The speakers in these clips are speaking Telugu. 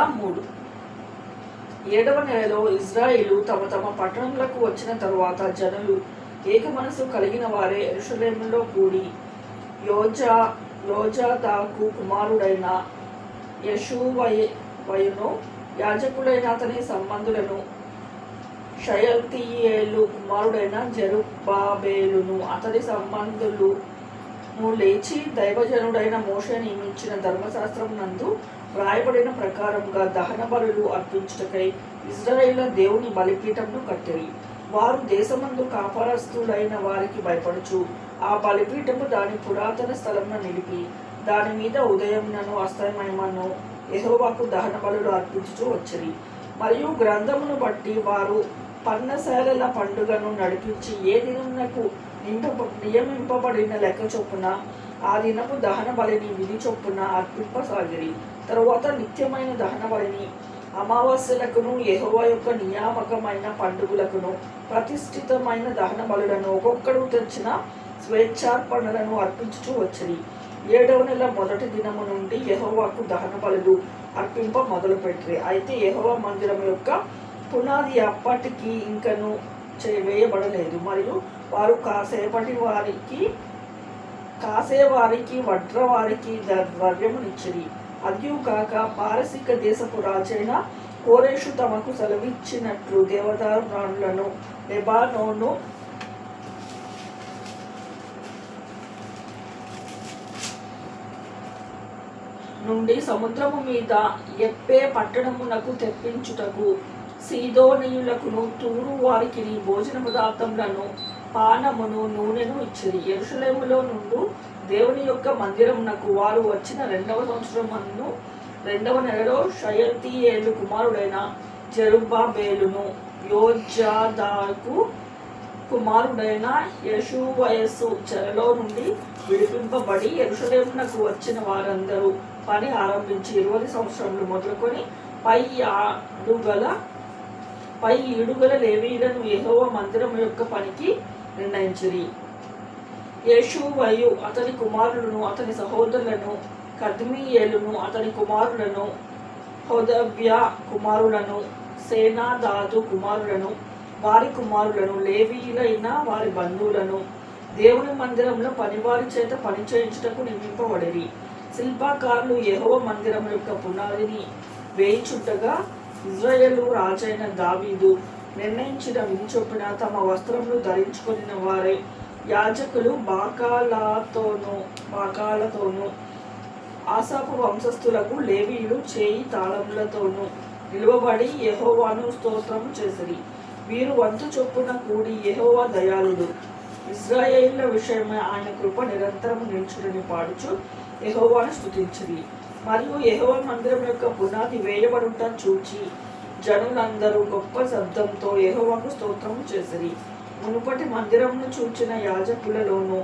మూడు. ఏడవ నెలలో ఇజ్రాయిలు తమ తమ పట్టణములకు వచ్చిన తరువాత జనులు ఏక మనసు కలిగిన వారే ఎరుషలేములో కూడి యోజా యోజాదాకు కుమారుడైన యశూవయును యాజకుడైన అతని సంబంధులను షయల్తీయేలు కుమారుడైన జరుబాబేలును అతని సంబంధులు నువ్వు లేచి దైవజనుడైన మోషే నియమించిన ధర్మశాస్త్రం నందు వ్రాయబడిన ప్రకారంగా దహన బలులు అర్పించుటకై ఇజ్రాయేళ్ళ దేవుని బలిపీఠంను కట్టిరి. వారు దేశమందు కాపరస్తులైన వారికి భయపడుచు ఆ బలిపీఠము దాని పురాతన స్థలమున నిలిపి దాని మీద ఉదయంనను అస్తమయమను యెహోవాకు దహన బలులు అర్పించుచూ వచ్చిరి. మరియు గ్రంథమును బట్టి వారు పర్ణశాలల పండుగను నడిపించి ఏ దినమునకు నింప నియమింపబడిన లెక్క చొప్పున ఆ దినపు దహన బలిని విధి చొప్పున అర్పింపసాగిరి. తరువాత నిత్యమైన దహన బలిని అమావాస్యలకును యహోవా యొక్క నియామకమైన పండుగలకును ప్రతిష్ఠితమైన దహన బలులను ఒక్కొక్కడు తెచ్చిన స్వేచ్ఛార్పణలను అర్పించుచూ వచ్చింది ఏడవ నెల మొదటి దినము నుండి యహోవాకు దహన బలులు అర్పింప మొదలుపెట్టిరి అయితే యహోవా మందిరం యొక్క పునాది అప్పటికి ఇంకను చే- వేయబడలేదు. మరియు వారు కాసేపటి వారికి కాసేవారికి వడ్రవారికి ద- ద్రవ్యమునిచ్చిరి అదియు కాక పారసిక దేశపు రాజైన కోరేషు తమకు సెలవిచ్చినట్లు దేవదారు లెబానోను నుండి సముద్రము మీద ఎప్పే పట్టణమునకు తెప్పించుటకు సీదోనీయులకును తూరు వారికి భోజన పదార్థములను పానమును నూనెను ఇచ్చిరి. ఎరుసలేములో నుండు దేవుని యొక్క మందిరమునకు వారు వచ్చిన రెండవ సంవత్సరమును రెండవ నెలలో షయల్తీయేలు కుమారుడైన జరుబాబేలును యోజాదాకు కుమారుడైన యశు వయస్సు చెరలో నుండి విడిపింపబడి ఎరుషలేమునకు వచ్చిన వారందరూ పని ఆరంభించి ఇరవై సంవత్సరములు మొదలుకొని పై ఆడుగల పై ఈడుగల లేవీలను యెహోవ మందిరం యొక్క పనికి నిర్ణయించిరి. యేషువయు అతని కుమారులను అతని సహోదరులను కద్మీయేలును అతని కుమారులను హోదవ్య కుమారులను సేనాదాదు కుమారులను వారి కుమారులను లేవీయులైన వారి బంధువులను దేవుని మందిరంలో పనివారి చేత పని చేయించుటకు నియమింపబడిరి. శిల్పాకారులు యెహోవా మందిరం యొక్క పునాదిని వేయిచుట్టగా ఇజ్రాయేలు రాజైన దావీదు నిర్ణయించిన వించొప్పున తమ వస్త్రములు ధరించుకొనిన వారే యాజకులు బాకాలతోనూ బాకాలతోనూ ఆసాపు వంశస్థులకు లేవీలు చేయి తాళములతోనూ నిలువబడి యహోవాను స్తోత్రము చేసిరి. వీరు వంతు చొప్పున కూడి యహోవా దయాళుడు ఇజ్రాయేళ్ళ విషయమై ఆయన కృప నిరంతరం నిల్చుడని పాడుచు యహోవాను స్తుతించిరి. మరియు యెహోవా మందిరం యొక్క పునాది వేయబడుట చూచి జనులందరూ గొప్ప శబ్దంతో యహోవకు స్తోత్రం చేసిరి. మునుపటి మందిరంను చూచిన యాజకులలోనూ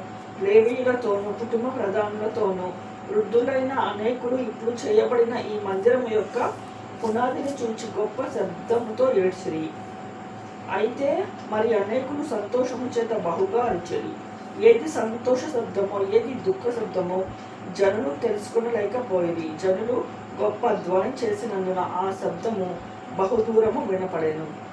లేవీయులతోనూ కుటుంబ ప్రధానులతోనూ వృద్ధులైన అనేకులు ఇప్పుడు చేయబడిన ఈ మందిరం యొక్క పునాదిని చూచి గొప్ప శబ్దముతో ఏడ్చిరి. అయితే మరి అనేకులు సంతోషము చేత బహుగా అరిచెరి. ఏది సంతోష శబ్దమో ఏది దుఃఖ శబ్దమో జనులు తెలుసుకునలేకపోయేది. జనులు గొప్ప ధ్వని చేసినందున ఆ శబ్దము బహుదూరము వినపడేను.